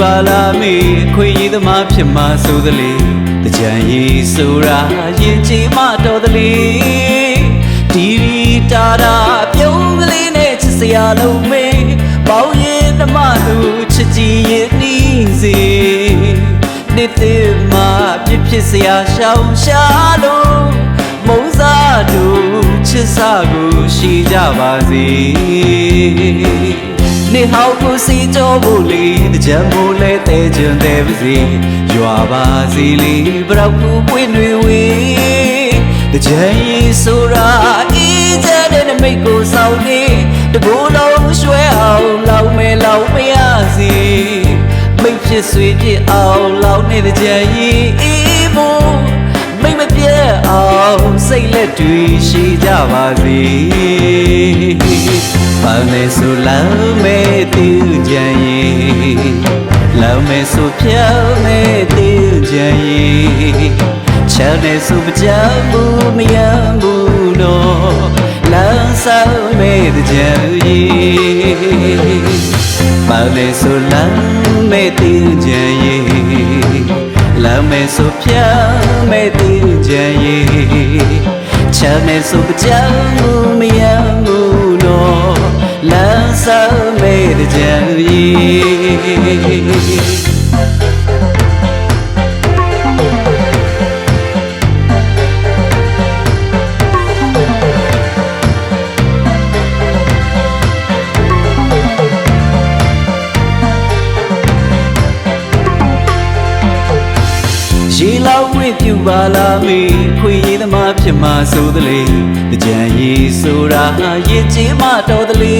ပါလာမေခွေရည်သမားဖြစ်မှဆိုသလေတကြံရည်ဆိုတာရင်ကြည်မတော်သလေဒီရီတာတာပြုံးကလေးနဲ့ချစ်စရာလုံးမေပေါင်းရင်ဓမ္မလူချစ်ကြည်ရင်နှီးစေနေ့သေးမှာပြစ်ဖြစ်စရာရှောင်ရှားလို့မုံစားတို့ချစ်စာကိုရှိကြပါစေ နေဟောက်ကိုစီကြောဖို့လေတကြံမိုးလဲတဲ့ကြံတဲ့ပါစေရွာပါစီလေဘရောက်ကူပွင့်တွေဝေးတကြံရီဆိုတာအေးချမ်းတဲ့မိတ်ကိုဆောင်နေတကူလုံးရွှဲအောင်လောက်မဲလောက်မရစီမိတ်ဖြစ်ဆွေဖြစ်အောင်လောက်နေတဲ့ကြံရီအေး လက်တွေရှိကြပါစေပါနေဆိုလောင်းမဲ့တူကြံရင်လောင်းမဲ့ဆိုဖြောင်းမဲ့တူကြံရင်ချမ်းနေဆိုမကြဘူးမယမ်းဘူးတော့လမ်းဆောင်မဲ့ကြံရင်ပါနေဆိုလောင်းမဲ့တူကြံရင်လောင်းမဲ့ဆိုဖြောင်းမဲ့တူကြံရင် ချမ်းနေဆိုမကြဘူးမယမ်းဘူးတော့လမ်းဆောင်မဲ့ကြံရ ရေလောက်ဝင့်ပြူပါလာမေခွေရည်သမားဖြစ်မှဆိုသလေကြံရည်ဆိုတာရည်ကြီးမှတော်သလေ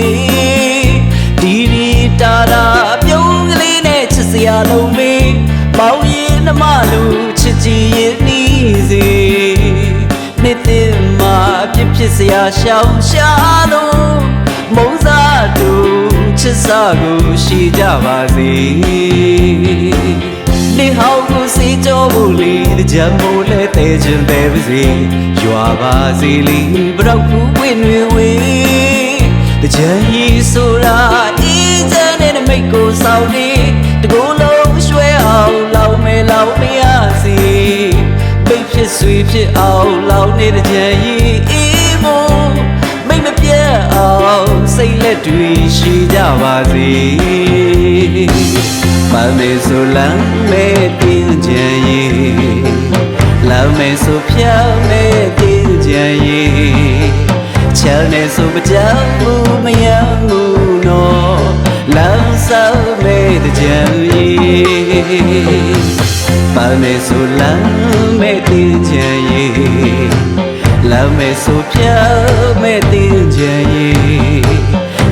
ဒီဒီတာတာပြုံးကလေးနဲ့ချစ်စရာလုံးမေပေါင်းရင်နှမလူချစ်ကြည်ရင်နှီးစေနှစ်သိမ့်မှာဖြစ်ဖြစ်စရာရှောင်ရှားလို့မုံစားတို့ချစ်စာကိုရှိကြပါစေ နေဟောက်ကိုစီကြောဖို့လေတကြံမိုးလဲတဲ့ခြင်းပဲပါစေရွာပါစေလေဘရောက်ကူဝင်းတွေဝေးတကြံကြီးဆိုတာအေးချမ်းတဲ့မိတ်ကိုဆောင်နေတကူလုံးရွှဲအောင်လောင်မဲလောင်မရစေပိတ်ဖြစ်ဆွေဖြစ်အောင်လောင်နေတဲ့ကြံကြီးအေးမို့မိတ်မပြတ်အောင်စိတ်လက်တွေရှိကြပါစေ ပါမေဆိုလမ်းမဲ့တင်ကြံရင်လောင်မဲ့ဆိုဖြောင်းမဲ့တင်ကြံရင်ချမ်းနဲ့ဆိုမကြောက်ဘူးမယမ်းဘူးနော်လောင်ဆောင်မဲ့ကြံရင်ပါမေဆိုလမ်းမဲ့တင်ကြံရင်လောင်မဲ့ဆိုဖြောင်းမဲ့တင်ကြံရင်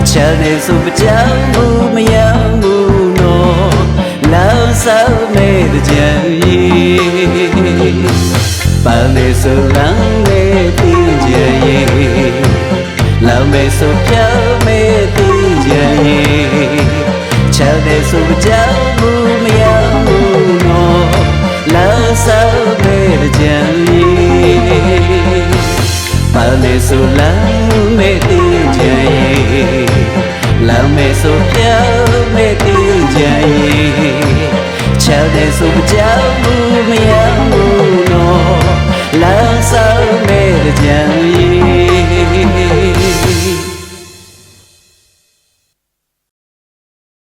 ချမ်းနဲ့ဆိုမကြောက်ဘူးမယမ်းဘူးနော် love so made the journey ပါလေဆိုလမ်းနဲ့တင်ကြရဲ့ love me so ပြောင်းမဲ့တင်ကြရဲ့ချမ်းတဲ့ဆိုကြောက်မှုမရဘူးနော် love so made the journey ပါလေဆိုလမ်းနဲ့တင် ကြရဲ့လောင်မဲဆိုပြောင်းမဲ့တင်ကြ